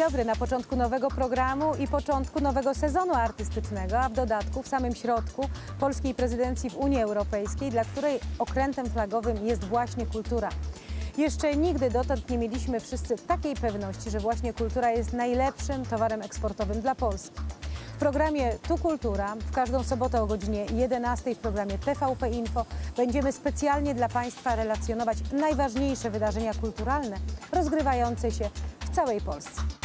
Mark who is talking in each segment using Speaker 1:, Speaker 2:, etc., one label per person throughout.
Speaker 1: dobry na początku nowego programu i początku nowego sezonu artystycznego, a w dodatku w samym środku polskiej prezydencji w Unii Europejskiej, dla której okrętem flagowym jest właśnie kultura. Jeszcze nigdy dotąd nie mieliśmy wszyscy takiej pewności, że właśnie kultura jest najlepszym towarem eksportowym dla Polski. W programie Tu Kultura w każdą sobotę o godzinie 11 w programie TVP Info będziemy specjalnie dla Państwa relacjonować najważniejsze wydarzenia kulturalne rozgrywające się w całej Polsce.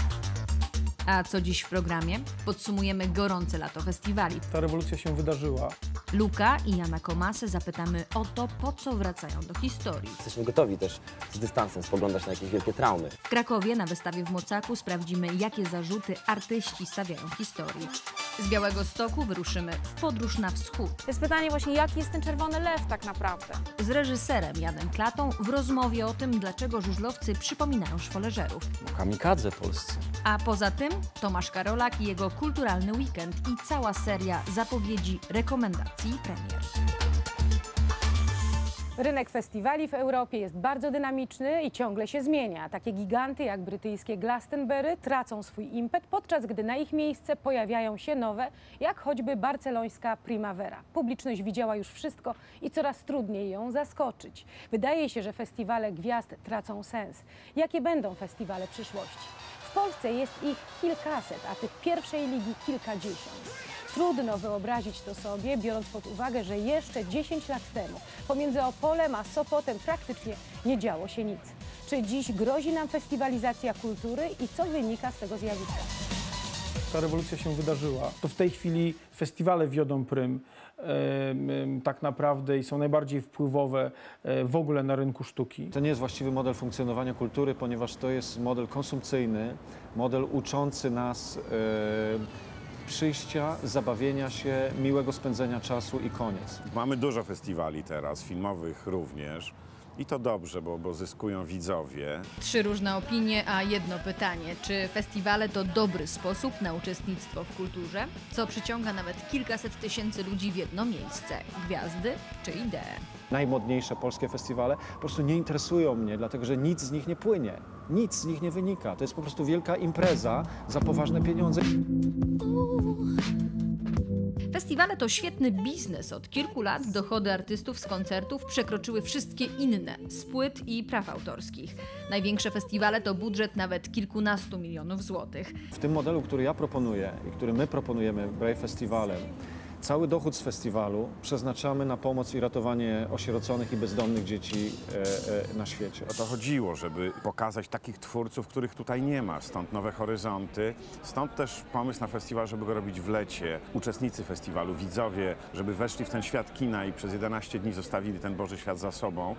Speaker 2: A co dziś w programie? Podsumujemy gorące lato festiwali.
Speaker 3: Ta rewolucja się wydarzyła.
Speaker 2: Luka i Jana Komasy zapytamy o to, po co wracają do historii.
Speaker 4: Jesteśmy gotowi też z dystansem spoglądać na jakieś wielkie traumy.
Speaker 2: W Krakowie na wystawie w Mocaku sprawdzimy, jakie zarzuty artyści stawiają historii. Z Białego Stoku wyruszymy w podróż na wschód.
Speaker 5: Jest pytanie właśnie, jaki jest ten czerwony lew tak naprawdę?
Speaker 2: Z reżyserem Janem Klatą w rozmowie o tym, dlaczego żużlowcy przypominają szwoleżerów.
Speaker 4: Kamikadze polscy.
Speaker 2: A poza tym Tomasz Karolak i jego kulturalny weekend i cała seria zapowiedzi, rekomendacji premier.
Speaker 1: Rynek festiwali w Europie jest bardzo dynamiczny i ciągle się zmienia. Takie giganty jak brytyjskie Glastonbury tracą swój impet, podczas gdy na ich miejsce pojawiają się nowe, jak choćby barcelońska Primavera. Publiczność widziała już wszystko i coraz trudniej ją zaskoczyć. Wydaje się, że festiwale gwiazd tracą sens. Jakie będą festiwale przyszłości? W Polsce jest ich kilkaset, a tych pierwszej ligi kilkadziesiąt. Trudno wyobrazić to sobie, biorąc pod uwagę, że jeszcze 10 lat temu pomiędzy Opolem a Sopotem praktycznie nie działo się nic. Czy dziś grozi nam festiwalizacja kultury i co wynika z tego zjawiska?
Speaker 3: Ta rewolucja się wydarzyła. To w tej chwili festiwale wiodą prym em, tak naprawdę i są najbardziej wpływowe e, w ogóle na rynku sztuki.
Speaker 6: To nie jest właściwy model funkcjonowania kultury, ponieważ to jest model konsumpcyjny, model uczący nas e, przyjścia, zabawienia się, miłego spędzenia czasu i koniec.
Speaker 7: Mamy dużo festiwali teraz, filmowych również. I to dobrze, bo, bo zyskują widzowie.
Speaker 2: Trzy różne opinie, a jedno pytanie. Czy festiwale to dobry sposób na uczestnictwo w kulturze? Co przyciąga nawet kilkaset tysięcy ludzi w jedno miejsce? Gwiazdy czy idee?
Speaker 6: Najmodniejsze polskie festiwale po prostu nie interesują mnie, dlatego że nic z nich nie płynie. Nic z nich nie wynika. To jest po prostu wielka impreza za poważne pieniądze.
Speaker 2: Festiwale to świetny biznes. Od kilku lat dochody artystów z koncertów przekroczyły wszystkie inne z płyt i praw autorskich. Największe festiwale to budżet nawet kilkunastu milionów złotych.
Speaker 6: W tym modelu, który ja proponuję i który my proponujemy Brave Festiwalem, cały dochód z festiwalu przeznaczamy na pomoc i ratowanie osieroconych i bezdomnych dzieci e, e, na świecie.
Speaker 7: O to chodziło, żeby pokazać takich twórców, których tutaj nie ma. Stąd nowe horyzonty, stąd też pomysł na festiwal, żeby go robić w lecie. Uczestnicy festiwalu, widzowie, żeby weszli w ten świat kina i przez 11 dni zostawili ten Boży świat za sobą.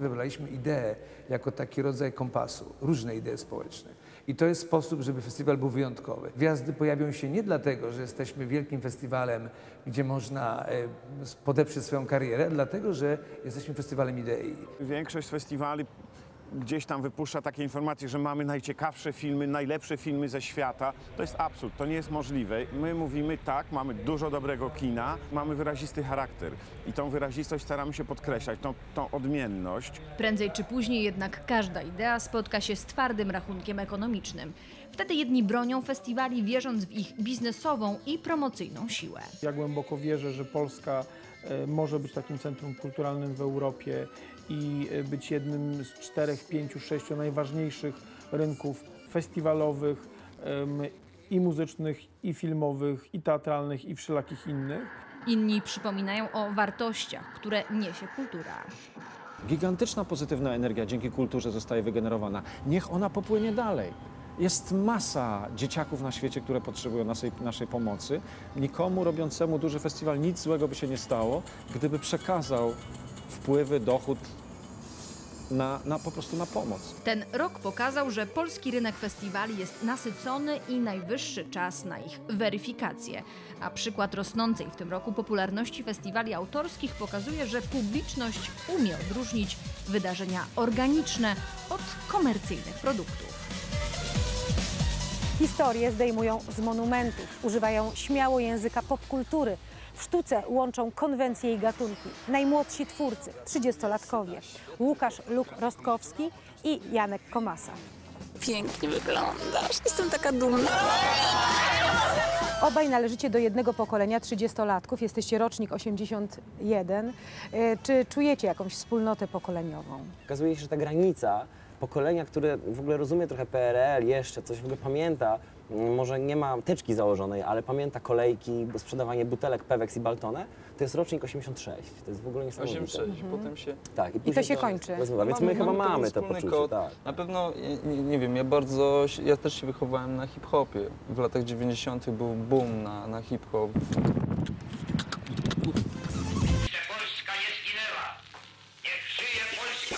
Speaker 8: Wybraliśmy ideę jako taki rodzaj kompasu, różne idee społeczne. I to jest sposób, żeby festiwal był wyjątkowy. Gwiazdy pojawią się nie dlatego, że jesteśmy wielkim festiwalem, gdzie można e, podeprzeć swoją karierę, dlatego, że jesteśmy festiwalem idei.
Speaker 7: Większość festiwali gdzieś tam wypuszcza takie informacje, że mamy najciekawsze filmy, najlepsze filmy ze świata. To jest absurd, to nie jest możliwe. My mówimy tak, mamy dużo dobrego kina, mamy wyrazisty charakter i tą wyrazistość staramy się podkreślać, tą, tą odmienność.
Speaker 2: Prędzej czy później jednak każda idea spotka się z twardym rachunkiem ekonomicznym. Wtedy jedni bronią festiwali, wierząc w ich biznesową i promocyjną siłę.
Speaker 3: Ja głęboko wierzę, że Polska e, może być takim centrum kulturalnym w Europie i być jednym z czterech, pięciu, sześciu najważniejszych rynków festiwalowych i muzycznych, i filmowych, i teatralnych, i wszelakich innych.
Speaker 2: Inni przypominają o wartościach, które niesie kultura.
Speaker 6: Gigantyczna pozytywna energia dzięki kulturze zostaje wygenerowana. Niech ona popłynie dalej. Jest masa dzieciaków na świecie, które potrzebują naszej, naszej pomocy. Nikomu robiącemu duży festiwal nic złego by się nie stało, gdyby przekazał wpływy, dochód na, na po prostu na pomoc.
Speaker 2: Ten rok pokazał, że polski rynek festiwali jest nasycony i najwyższy czas na ich weryfikację. A przykład rosnącej w tym roku popularności festiwali autorskich pokazuje, że publiczność umie odróżnić wydarzenia organiczne od komercyjnych produktów.
Speaker 1: Historie zdejmują z monumentów, używają śmiało języka popkultury. W sztuce łączą konwencje i gatunki. Najmłodsi twórcy, 30-latkowie. Łukasz Luk-Rostkowski i Janek Komasa.
Speaker 9: Pięknie wyglądasz. Jestem taka dumna.
Speaker 1: Obaj należycie do jednego pokolenia 30-latków, jesteście rocznik 81. E, Czy czujecie jakąś wspólnotę pokoleniową?
Speaker 4: Okazuje się, że ta granica pokolenia, które w ogóle rozumie trochę PRL, jeszcze coś w ogóle pamięta, może nie ma teczki założonej, ale pamięta kolejki, sprzedawanie butelek Pewex i Baltone, to jest rocznik 86. To jest w ogóle niesamowite.
Speaker 10: 86 i potem się...
Speaker 4: Tak,
Speaker 1: I to
Speaker 4: później
Speaker 1: się kończy.
Speaker 4: rozmywa. Więc my chyba
Speaker 10: pewien
Speaker 4: mamy to poczucie,
Speaker 10: kod.
Speaker 4: tak.
Speaker 10: Na pewno, nie, nie wiem, ja bardzo, ja też się wychowałem na hip-hopie. W latach 90. był boom na, na hip-hop.
Speaker 11: Polska nie zginęła. Niech żyje Polska.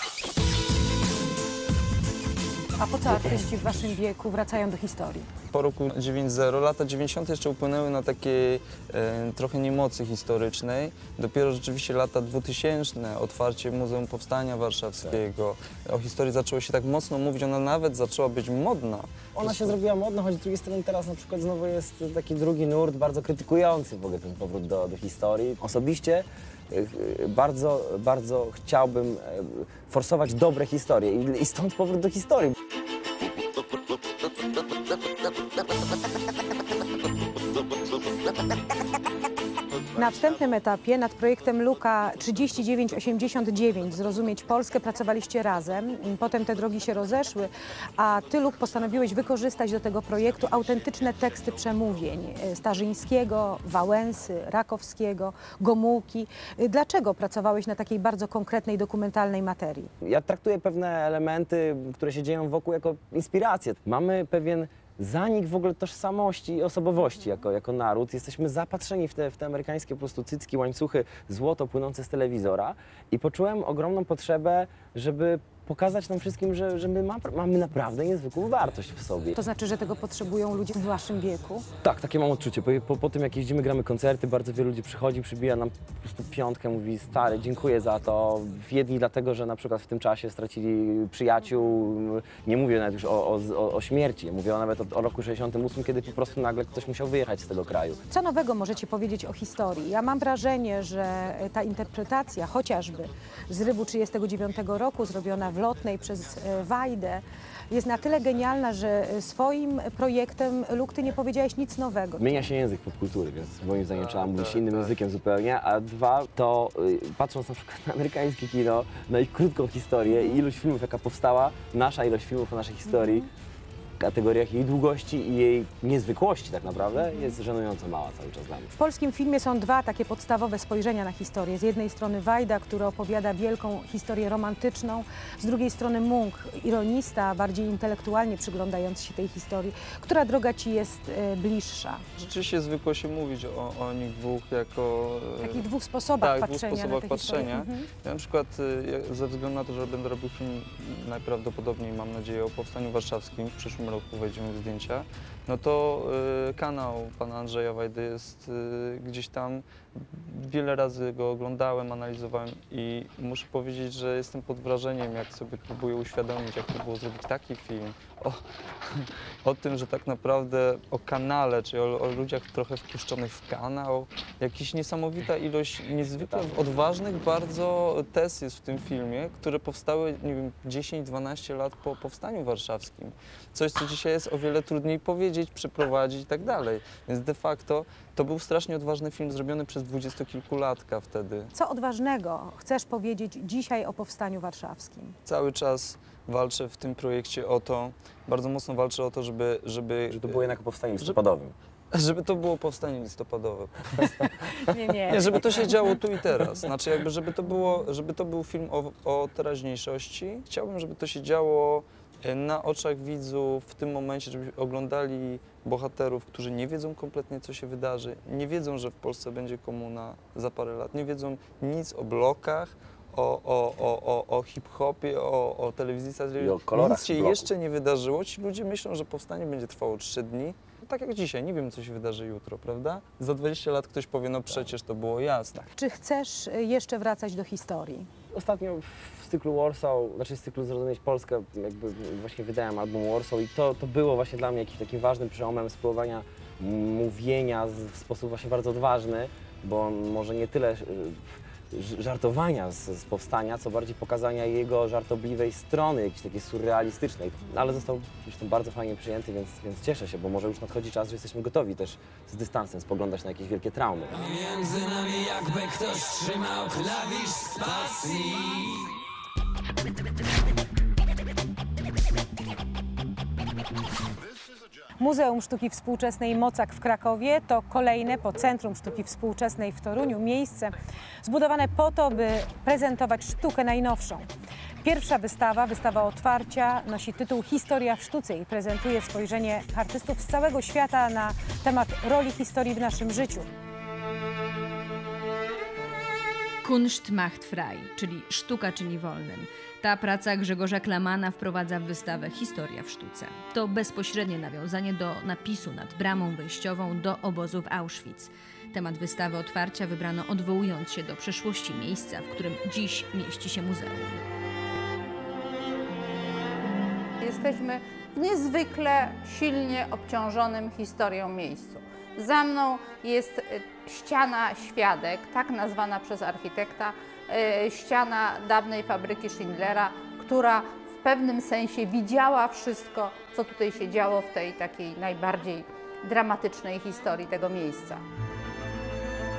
Speaker 1: A po co artyści w waszym wieku wracają do historii?
Speaker 10: Po roku 9.0 lata 90. jeszcze upłynęły na takiej e, trochę niemocy historycznej. Dopiero rzeczywiście lata 2000, otwarcie Muzeum Powstania Warszawskiego. O historii zaczęło się tak mocno mówić, ona nawet zaczęła być modna.
Speaker 4: Ona się zrobiła modna, choć z drugiej strony teraz na przykład znowu jest taki drugi nurt bardzo krytykujący w ogóle ten powrót do, do historii. Osobiście y, bardzo, bardzo chciałbym y, forsować dobre historie i stąd powrót do historii.
Speaker 1: Na wstępnym etapie nad projektem Luka 3989 Zrozumieć Polskę pracowaliście razem. Potem te drogi się rozeszły, a ty, Luk, postanowiłeś wykorzystać do tego projektu autentyczne teksty przemówień e, Starzyńskiego, Wałęsy, Rakowskiego, Gomułki. E, Dlaczego pracowałeś na takiej bardzo konkretnej, dokumentalnej materii?
Speaker 4: Ja traktuję pewne elementy, które się dzieją wokół jako inspirację. Mamy pewien zanik w ogóle tożsamości i osobowości jako, jako naród. Jesteśmy zapatrzeni w te, w te amerykańskie po prostu cycki, łańcuchy, złoto płynące z telewizora i poczułem ogromną potrzebę, żeby pokazać nam wszystkim, że, że my ma, mamy naprawdę niezwykłą wartość w sobie.
Speaker 1: To znaczy, że tego potrzebują ludzie w waszym wieku?
Speaker 4: Tak, takie mam odczucie. Po, po, po tym jak jeździmy, gramy koncerty, bardzo wielu ludzi przychodzi, przybija nam po prostu piątkę, mówi stary, dziękuję za to. Jedni dlatego, że na przykład w tym czasie stracili przyjaciół. Nie mówię nawet już o, o, o, śmierci, mówię nawet o, o roku 68, kiedy po prostu nagle ktoś musiał wyjechać z tego kraju.
Speaker 1: Co nowego możecie powiedzieć o historii? Ja mam wrażenie, że ta interpretacja chociażby z Rybu 39 roku, zrobiona w Lotnej przez e, Wajdę, jest na tyle genialna, że e, swoim projektem, Luk, ty nie powiedziałeś nic nowego.
Speaker 4: Zmienia się język popkultury, więc moim zdaniem trzeba mówić
Speaker 10: tak,
Speaker 4: innym
Speaker 10: tak.
Speaker 4: językiem zupełnie. A dwa, to y, patrząc na przykład na amerykańskie kino, na ich krótką historię i ilość filmów, jaka powstała, nasza ilość filmów o naszej historii, w kategoriach jej długości i jej niezwykłości tak naprawdę, jest żenująco mała cały czas dla mnie.
Speaker 1: W polskim filmie są dwa takie podstawowe spojrzenia na historię. Z jednej strony Wajda, który opowiada wielką historię romantyczną, z drugiej strony Munk, ironista, bardziej intelektualnie przyglądający się tej historii. Która droga ci jest e, bliższa?
Speaker 10: Rzeczywiście zwykło się mówić o, o nich dwóch jako...
Speaker 1: W
Speaker 10: e,
Speaker 1: takich dwóch sposobach
Speaker 10: tak, dwóch
Speaker 1: patrzenia
Speaker 10: sposobach
Speaker 1: na tę historię.
Speaker 10: patrzenia.
Speaker 1: Mhm.
Speaker 10: Ja na przykład ja- ze względu na to, że będę robił film najprawdopodobniej, mam nadzieję, o Powstaniu Warszawskim, w przyszłym roku wejdziemy w zdjęcia, no to y, kanał pana Andrzeja Wajdy jest y, gdzieś tam, wiele razy go oglądałem, analizowałem i muszę powiedzieć, że jestem pod wrażeniem, jak sobie próbuję uświadomić, jak to było zrobić taki film o, o tym, że tak naprawdę o kanale, czyli o, o ludziach trochę wpuszczonych w kanał, jakaś niesamowita ilość niezwykle odważnych bardzo tez jest w tym filmie, które powstały, nie wiem, 10-12 lat po powstaniu warszawskim. Coś, co dzisiaj jest o wiele trudniej powiedzieć, przeprowadzić i tak dalej. Więc de facto to był strasznie odważny film zrobiony przez dwudziestokilkulatka wtedy.
Speaker 1: Co odważnego chcesz powiedzieć dzisiaj o Powstaniu Warszawskim?
Speaker 10: Cały czas walczę w tym projekcie o to, bardzo mocno walczę o to, żeby... Żeby,
Speaker 4: Że to było jednak powstanie listopadowym.
Speaker 10: żeby to było powstanie listopadowe.
Speaker 1: Nie, nie.
Speaker 10: Nie, żeby to się działo tu i teraz. Znaczy jakby, żeby to, było, żeby to był film o, o teraźniejszości. Chciałbym, żeby to się działo na oczach widzów w tym momencie, żeby oglądali bohaterów, którzy nie wiedzą kompletnie, co się wydarzy, nie wiedzą, że w Polsce będzie komuna za parę lat, nie wiedzą nic o blokach, o, o, o, o, o hip-hopie, o, o telewizji.
Speaker 4: I o kolorach
Speaker 10: Nic się
Speaker 4: bloków.
Speaker 10: jeszcze nie wydarzyło. Ci ludzie myślą, że powstanie będzie trwało trzy dni. No Tak jak dzisiaj, nie wiem, co się wydarzy jutro, prawda? Za 20 lat ktoś powie, no przecież to było jasne.
Speaker 1: Czy chcesz jeszcze wracać do historii?
Speaker 4: Ostatnio w cyklu Warsaw, znaczy z cyklu Zrozumieć Polskę, jakby właśnie wydałem album Warsaw i to, to było właśnie dla mnie jakimś takim ważnym przełomem spróbowania mówienia w sposób właśnie bardzo odważny, bo może nie tyle żartowania z, z powstania, co bardziej pokazania jego żartobliwej strony, jakiejś takiej surrealistycznej. No, Ale został zresztą bardzo fajnie przyjęty, więc, więc cieszę się, bo może już nadchodzi czas, że jesteśmy gotowi też z dystansem spoglądać na jakieś wielkie traumy.
Speaker 12: Między nami jakby ktoś trzymał klawisz spacji
Speaker 1: Muzeum Sztuki Współczesnej Mocak w Krakowie to kolejne po Centrum Sztuki Współczesnej w Toruniu miejsce zbudowane po to, by prezentować sztukę najnowszą. Pierwsza wystawa, wystawa otwarcia, nosi tytuł Historia w sztuce i prezentuje spojrzenie artystów z całego świata na temat roli historii w naszym życiu.
Speaker 2: Kunst macht frei, czyli sztuka czyni wolnym. Ta praca Grzegorza Klamana wprowadza w wystawę Historia w sztuce. To bezpośrednie nawiązanie do napisu nad bramą wejściową do obozu w Auschwitz. Temat wystawy otwarcia wybrano odwołując się do przeszłości miejsca, w którym dziś mieści się muzeum.
Speaker 13: Jesteśmy w niezwykle silnie obciążonym historią miejscu. Za mną jest e, ściana świadek, tak nazwana przez architekta, ściana dawnej fabryki Schindlera, która w pewnym sensie widziała wszystko, co tutaj się działo w tej takiej najbardziej dramatycznej historii tego miejsca.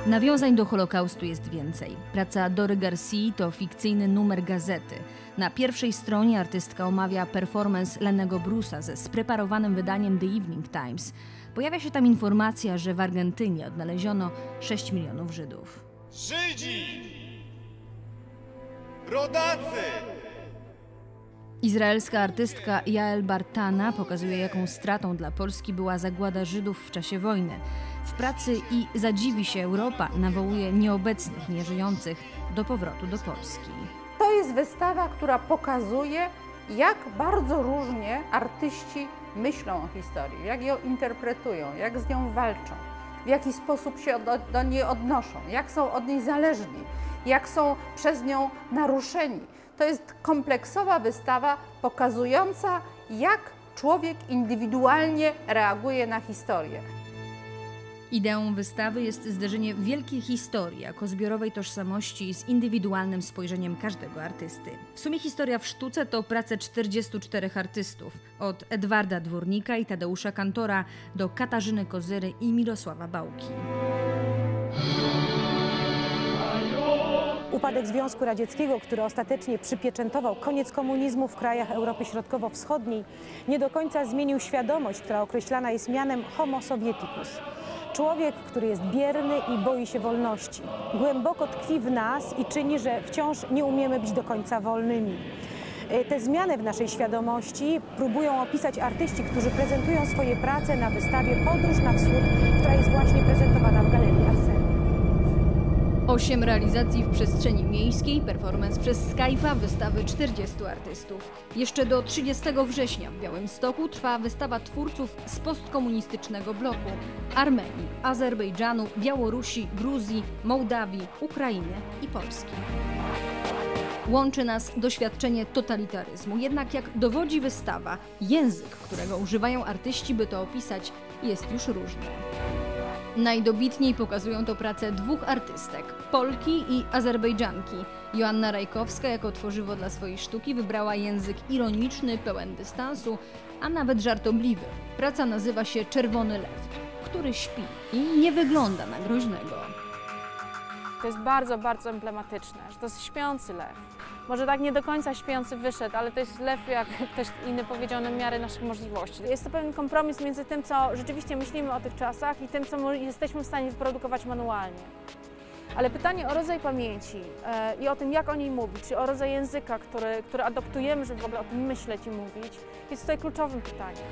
Speaker 2: Nawiązań do Holokaustu jest więcej. Praca Dory Garcia to fikcyjny numer gazety. Na pierwszej stronie artystka omawia performance Lennego Brusa ze spreparowanym wydaniem The Evening Times. Pojawia się tam informacja, że w Argentynie odnaleziono 6 milionów Żydów.
Speaker 14: Żydzi! Rodacy!
Speaker 2: Izraelska artystka Jael Bartana pokazuje, jaką stratą dla Polski była zagłada Żydów w czasie wojny. W pracy i zadziwi się Europa nawołuje nieobecnych, nieżyjących do powrotu do Polski.
Speaker 13: To jest wystawa, która pokazuje, jak bardzo różnie artyści myślą o historii, jak ją interpretują, jak z nią walczą, w jaki sposób się do, do niej odnoszą, jak są od niej zależni, jak są przez nią naruszeni. To jest kompleksowa wystawa pokazująca, jak człowiek indywidualnie reaguje na historię.
Speaker 2: Ideą wystawy jest zderzenie wielkiej historii jako zbiorowej tożsamości z indywidualnym spojrzeniem każdego artysty. W sumie historia w sztuce to prace 44 artystów, od Edwarda Dwornika i Tadeusza Kantora do Katarzyny Kozyry i Mirosława Bałki.
Speaker 1: Upadek Związku Radzieckiego, który ostatecznie przypieczętował koniec komunizmu w krajach Europy Środkowo-Wschodniej, nie do końca zmienił świadomość, która określana jest mianem homo sovieticus. Człowiek, który jest bierny i boi się wolności. Głęboko tkwi w nas i czyni, że wciąż nie umiemy być do końca wolnymi. E, Te zmiany w naszej świadomości próbują opisać artyści, którzy prezentują swoje prace na wystawie Podróż na Wschód, która jest właśnie prezentowana w Galerii Arsenal.
Speaker 2: Osiem realizacji w przestrzeni miejskiej, performance przez Skype'a, wystawy 40 artystów. Jeszcze do 30 września w Białymstoku trwa wystawa twórców z postkomunistycznego bloku Armenii, Azerbejdżanu, Białorusi, Gruzji, Mołdawii, Ukrainy i Polski. Łączy nas doświadczenie totalitaryzmu, jednak jak dowodzi wystawa, język, którego używają artyści, by to opisać, jest już różny. Najdobitniej pokazują to prace dwóch artystek, Polki i Azerbejdżanki. Joanna Rajkowska jako tworzywo dla swojej sztuki wybrała język ironiczny, pełen dystansu, a nawet żartobliwy. Praca nazywa się Czerwony Lew, który śpi i nie wygląda na groźnego.
Speaker 5: To jest bardzo, bardzo emblematyczne, że to jest śpiący lew. Może tak nie do końca śpiący wyszedł, ale to jest lew, jak ktoś inny powiedział, na miarę naszych możliwości. Jest to pewien kompromis między tym, co rzeczywiście myślimy o tych czasach i tym, co jesteśmy w stanie wyprodukować manualnie. Ale pytanie o rodzaj pamięci e, i o tym, jak o niej mówić, czy o rodzaj języka, który, który adoptujemy, żeby w ogóle o tym myśleć i mówić, jest tutaj kluczowym pytaniem.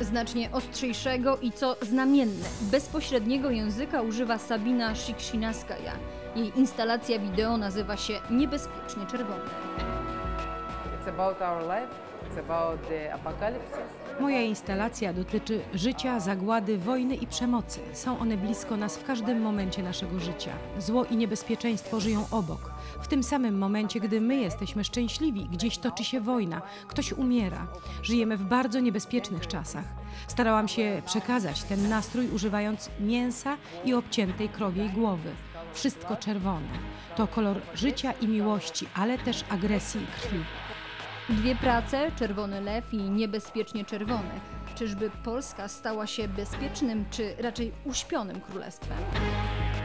Speaker 2: Znacznie ostrzejszego i co znamienne, bezpośredniego języka używa Sabina Szykszinaskaja. Jej instalacja wideo nazywa się Niebezpiecznie Czerwony.
Speaker 15: It's about our life, it's about the apocalypse.
Speaker 1: Moja instalacja dotyczy życia, zagłady, wojny i przemocy. Są one blisko nas w każdym momencie naszego życia. Zło i niebezpieczeństwo żyją obok. W tym samym momencie, gdy my jesteśmy szczęśliwi, gdzieś toczy się wojna, ktoś umiera. Żyjemy w bardzo niebezpiecznych czasach. Starałam się przekazać ten nastrój używając mięsa i obciętej krowiej głowy. Wszystko czerwone. To kolor życia i miłości, ale też agresji i krwi.
Speaker 2: Dwie prace, Czerwony Lew i Niebezpiecznie Czerwony. Czyżby Polska stała się bezpiecznym, czy raczej uśpionym królestwem?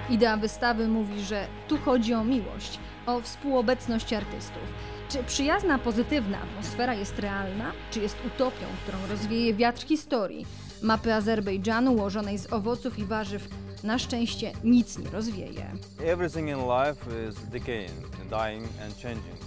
Speaker 2: Idea wystawy mówi, że tu chodzi o miłość, o współobecność artystów. Czy przyjazna, pozytywna atmosfera jest realna, czy jest utopią, którą rozwieje wiatr historii? Mapy Azerbejdżanu ułożonej z owoców i warzyw na szczęście nic nie rozwieje.
Speaker 16: Everything in life is decaying, dying and changing.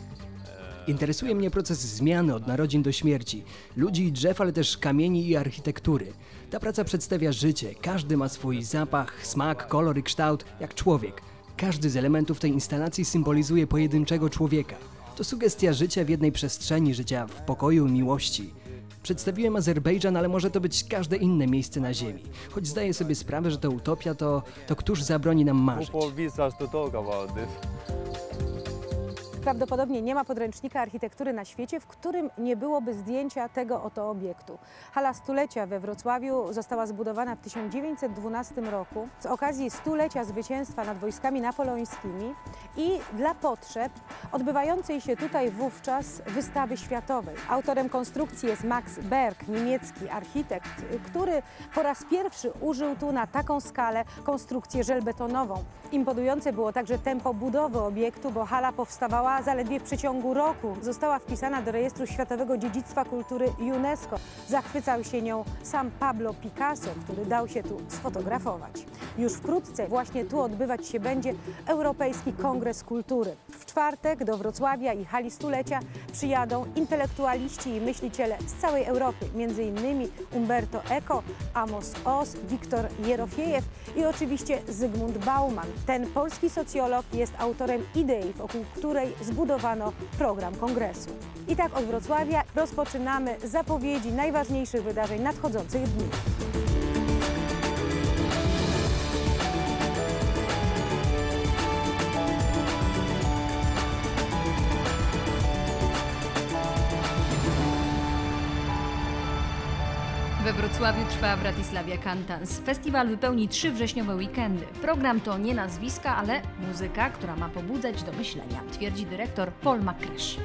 Speaker 17: Interesuje mnie proces zmiany od narodzin do śmierci, ludzi i drzew, ale też kamieni i architektury. Ta praca przedstawia życie, każdy ma swój zapach, smak, kolor i kształt, jak człowiek. Każdy z elementów tej instalacji symbolizuje pojedynczego człowieka. To sugestia życia w jednej przestrzeni, życia w pokoju, miłości. Przedstawiłem Azerbejdżan, ale może to być każde inne miejsce na Ziemi. Choć zdaję sobie sprawę, że to utopia, to, to któż zabroni nam marzyć?
Speaker 1: Prawdopodobnie nie ma podręcznika architektury na świecie, w którym nie byłoby zdjęcia tego oto obiektu. Hala stulecia we Wrocławiu została zbudowana w 1912 roku z okazji stulecia zwycięstwa nad wojskami napoleońskimi i dla potrzeb odbywającej się tutaj wówczas wystawy światowej. Autorem konstrukcji jest Max Berg, niemiecki architekt, który po raz pierwszy użył tu na taką skalę konstrukcję żelbetonową. Imponujące było także tempo budowy obiektu, bo hala powstawała zaledwie w przeciągu roku. Została wpisana do rejestru Światowego Dziedzictwa Kultury UNESCO. Zachwycał się nią sam Pablo Picasso, który dał się tu sfotografować. Już wkrótce właśnie tu odbywać się będzie Europejski Kongres Kultury. W czwartek do Wrocławia i hali stulecia przyjadą intelektualiści i myśliciele z całej Europy, innymi Umberto Eco, Amos Oz, Wiktor Jerofiejew i oczywiście Zygmunt Bauman. Ten polski socjolog jest autorem idei, wokół której zbudowano program kongresu. I tak od Wrocławia rozpoczynamy zapowiedzi najważniejszych wydarzeń nadchodzących dni.
Speaker 2: We Wrocławiu trwa Bratislavia Cantans. Festiwal wypełni trzy wrześniowe weekendy. Program to nie nazwiska, ale muzyka, która ma pobudzać do myślenia, twierdzi dyrektor Paul McCresh.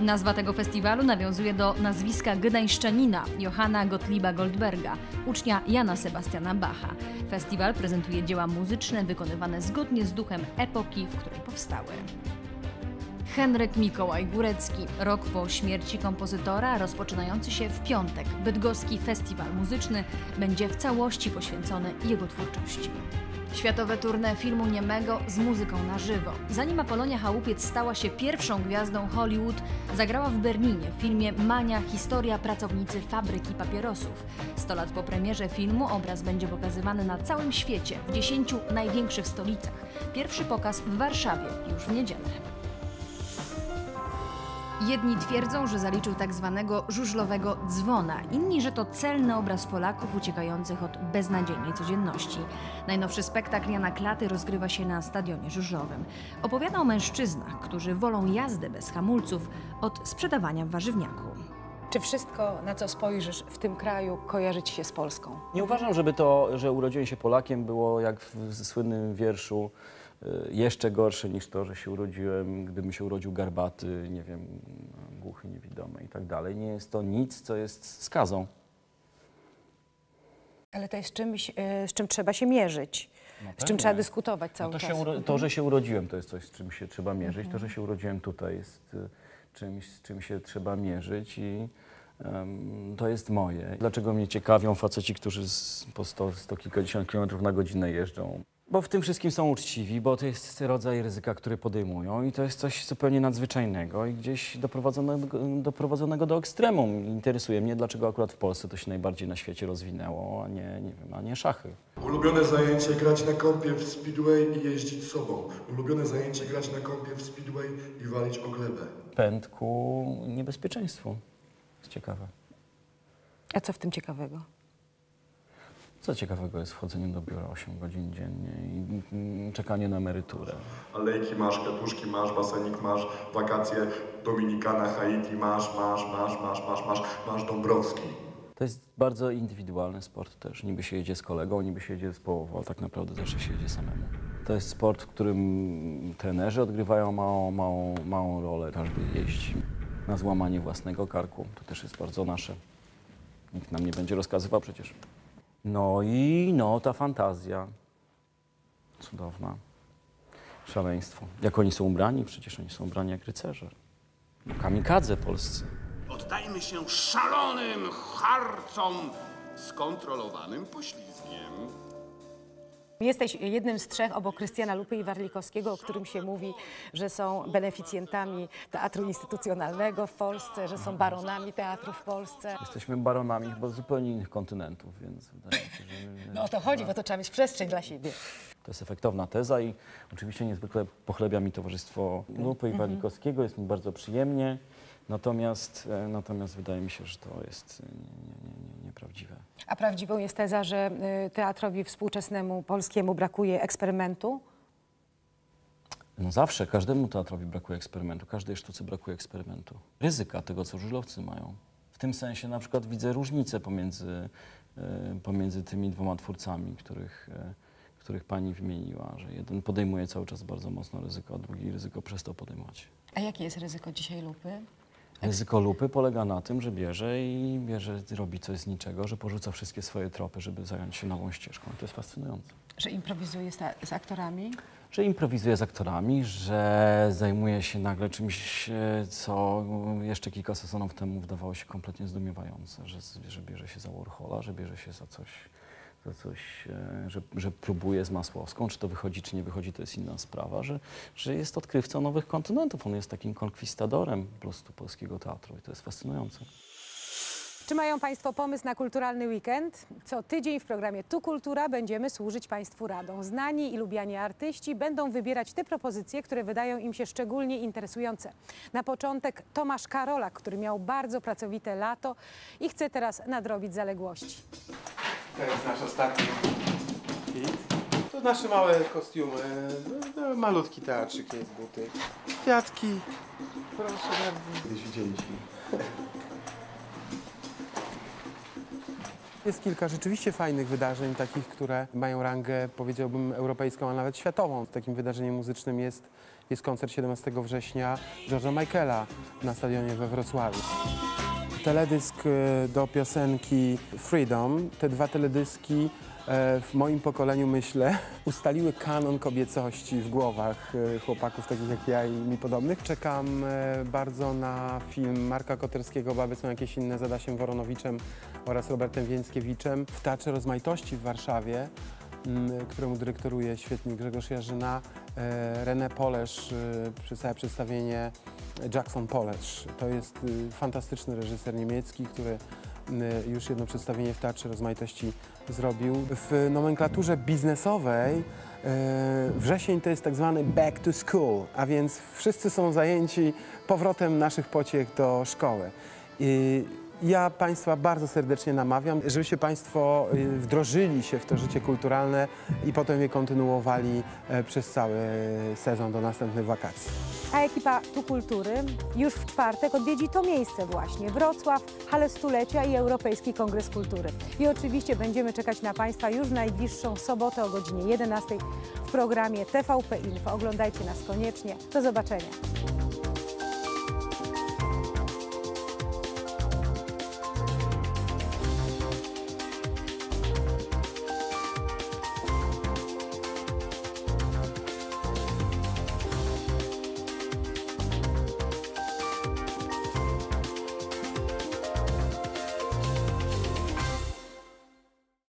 Speaker 2: Nazwa tego festiwalu nawiązuje do nazwiska gdańszczanina Johanna Gottlieba Goldberga, ucznia Jana Sebastiana Bacha. Festiwal prezentuje dzieła muzyczne wykonywane zgodnie z duchem epoki, w której powstały. Henryk Mikołaj Górecki. Rok po śmierci kompozytora, rozpoczynający się w piątek, bydgoski festiwal muzyczny będzie w całości poświęcony jego twórczości. Światowe tournée filmu niemego z muzyką na żywo. Zanim Apolonia Chałupiec stała się pierwszą gwiazdą Hollywood, zagrała w Berlinie w filmie Mania Historia pracownicy fabryki papierosów. 100 lat po premierze filmu obraz będzie pokazywany na całym świecie, w 10 największych stolicach. Pierwszy pokaz w Warszawie już w niedzielę. Jedni twierdzą, że zaliczył tak zwanego żużlowego dzwona, inni, że to celny obraz Polaków uciekających od beznadziejnej codzienności. Najnowszy spektakl Jana Klaty rozgrywa się na stadionie żużlowym. Opowiada o mężczyznach, którzy wolą jazdę bez hamulców od sprzedawania w warzywniaku.
Speaker 1: Czy wszystko, na co spojrzysz w tym kraju, kojarzy ci się z Polską?
Speaker 18: Nie uważam, żeby to, że urodziłem się Polakiem, było jak w słynnym wierszu jeszcze gorsze niż to, że się urodziłem, gdybym się urodził garbaty, nie wiem, głuchy, niewidomy i tak dalej. Nie jest to nic, co jest skazą.
Speaker 1: Ale to jest czymś, e, z czym trzeba się mierzyć, z czym trzeba dyskutować cały
Speaker 18: No to,
Speaker 1: czas.
Speaker 18: się, to, że się urodziłem, to jest coś, z czym się trzeba mierzyć. To, że się urodziłem tutaj, jest y, czymś, z czym się trzeba mierzyć i em, to jest moje. Dlaczego mnie ciekawią faceci, którzy z, po 100, 100 kilkadziesiąt kilometrów na godzinę jeżdżą? Bo w tym wszystkim są uczciwi, bo to jest rodzaj ryzyka, który podejmują i to jest coś zupełnie nadzwyczajnego i gdzieś doprowadzonego, doprowadzonego do ekstremum. Interesuje mnie, dlaczego akurat w Polsce to się najbardziej na świecie rozwinęło, a nie, nie wiem, a nie szachy.
Speaker 19: Ulubione zajęcie grać na kąpie w speedway i jeździć sobą. Ulubione zajęcie grać na kąpie w speedway i walić o glebę.
Speaker 18: Pęd ku niebezpieczeństwu. Jest ciekawe.
Speaker 1: A co w tym ciekawego?
Speaker 18: Co ciekawego jest wchodzenie do biura 8 godzin dziennie i czekanie na emeryturę.
Speaker 19: Alejki masz, katuszki masz, basenik masz, wakacje, Dominikana, Haiti masz, masz, masz, masz, masz, masz, masz Dąbrowski.
Speaker 18: To jest bardzo indywidualny sport też. Niby się jedzie z kolegą, niby się jedzie z połową, ale tak naprawdę zawsze się jedzie samemu. To jest sport, w którym trenerzy odgrywają małą, małą, małą rolę. Każdy jeździ na złamanie własnego karku. To też jest bardzo nasze. Nikt nam nie będzie rozkazywał przecież. No i no, ta fantazja. Cudowna. Szaleństwo. Jak oni są ubrani? Przecież oni są ubrani jak rycerze. Kamikadze polscy.
Speaker 14: Oddajmy się szalonym harcom z kontrolowanym poślizgiem.
Speaker 1: Jesteś jednym z trzech obok Krystiana Lupy i Warlikowskiego, o którym się mówi, że są beneficjentami teatru instytucjonalnego w Polsce, że są baronami teatru w Polsce.
Speaker 18: Jesteśmy baronami chyba z zupełnie innych kontynentów, więc wydaje mi się, że...
Speaker 1: No o to chodzi, bo to trzeba mieć przestrzeń dla siebie.
Speaker 18: To jest efektowna teza i oczywiście niezwykle pochlebia mi towarzystwo Lupy i
Speaker 1: Mhm.
Speaker 18: Warlikowskiego. Jest mi bardzo przyjemnie. Natomiast, e, natomiast wydaje mi się, że to jest e, nie, nie, nie, nieprawdziwe.
Speaker 1: A prawdziwą jest teza, że y, teatrowi współczesnemu polskiemu brakuje eksperymentu?
Speaker 18: No zawsze każdemu teatrowi brakuje eksperymentu, każdej sztuce brakuje eksperymentu. Ryzyka tego, co żużlowcy mają. W tym sensie na przykład widzę różnicę pomiędzy, e, pomiędzy tymi dwoma twórcami, których, e, których pani wymieniła, że jeden podejmuje cały czas bardzo mocno ryzyko, a drugi ryzyko przestał podejmować.
Speaker 1: A jakie jest ryzyko dzisiaj Lupy?
Speaker 18: Ryzyko lupy polega na tym, że bierze i bierze, robi coś z niczego, że porzuca wszystkie swoje tropy, żeby zająć się nową ścieżką. To jest fascynujące.
Speaker 1: Że improwizuje z aktorami?
Speaker 18: Że improwizuje z aktorami, że zajmuje się nagle czymś, e, co jeszcze kilka sezonów temu wydawało się kompletnie zdumiewające, że, że bierze się za Warhola, że bierze się za coś, za coś e, że, że próbuje z Masłowską. Czy to wychodzi, czy nie wychodzi, to jest inna sprawa, że, że jest odkrywcą nowych kontynentów. On jest takim konkwistadorem po prostu polskiego teatru i to jest fascynujące.
Speaker 1: Czy mają Państwo pomysł na kulturalny weekend? Co tydzień w programie Tu Kultura będziemy służyć Państwu radą. Znani i lubiani artyści będą wybierać te propozycje, które wydają im się szczególnie interesujące. Na początek Tomasz Karolak, który miał bardzo pracowite lato i chce teraz nadrobić zaległości.
Speaker 20: To jest nasz ostatni hit. To nasze małe kostiumy. No, no, malutki teatrzyk jest, buty. Kwiatki. Proszę bardzo. Kiedyś widzieliśmy. Jest kilka rzeczywiście fajnych wydarzeń, takich, które mają rangę, powiedziałbym, europejską, a nawet światową. Takim wydarzeniem muzycznym jest, jest koncert 17 września George'a Michaela na stadionie we Wrocławiu. Teledysk e, do piosenki Freedom. Te dwa teledyski e, w moim pokoleniu, myślę, ustaliły kanon kobiecości w głowach e, chłopaków takich jak ja i mi podobnych. Czekam bardzo na film Marka Koterskiego, Baby są jakieś inne z Adasiem Woronowiczem oraz Robertem Więckiewiczem w Teatrze Rozmaitości w Warszawie któremu dyrektoruje świetnie Grzegorz Jarzyna, e, René Polesz, całe przedstawienie Jackson Polesz. To jest y, fantastyczny reżyser niemiecki, który już jedno przedstawienie w Teatrze Rozmaitości zrobił. W nomenklaturze biznesowej e, wrzesień to jest tak zwany back to school, a więc wszyscy są zajęci powrotem naszych pociech do szkoły. I ja Państwa bardzo serdecznie namawiam, żebyście Państwo y, wdrożyli się w to życie kulturalne i potem je kontynuowali e, przez cały sezon do następnych wakacji.
Speaker 1: A ekipa Tu Kultury już w czwartek odwiedzi to miejsce właśnie. Wrocław, Halę Stulecia i Europejski Kongres Kultury. I oczywiście będziemy czekać na Państwa już w najbliższą sobotę o godzinie 11 w programie TVP Info. Oglądajcie nas koniecznie. Do zobaczenia.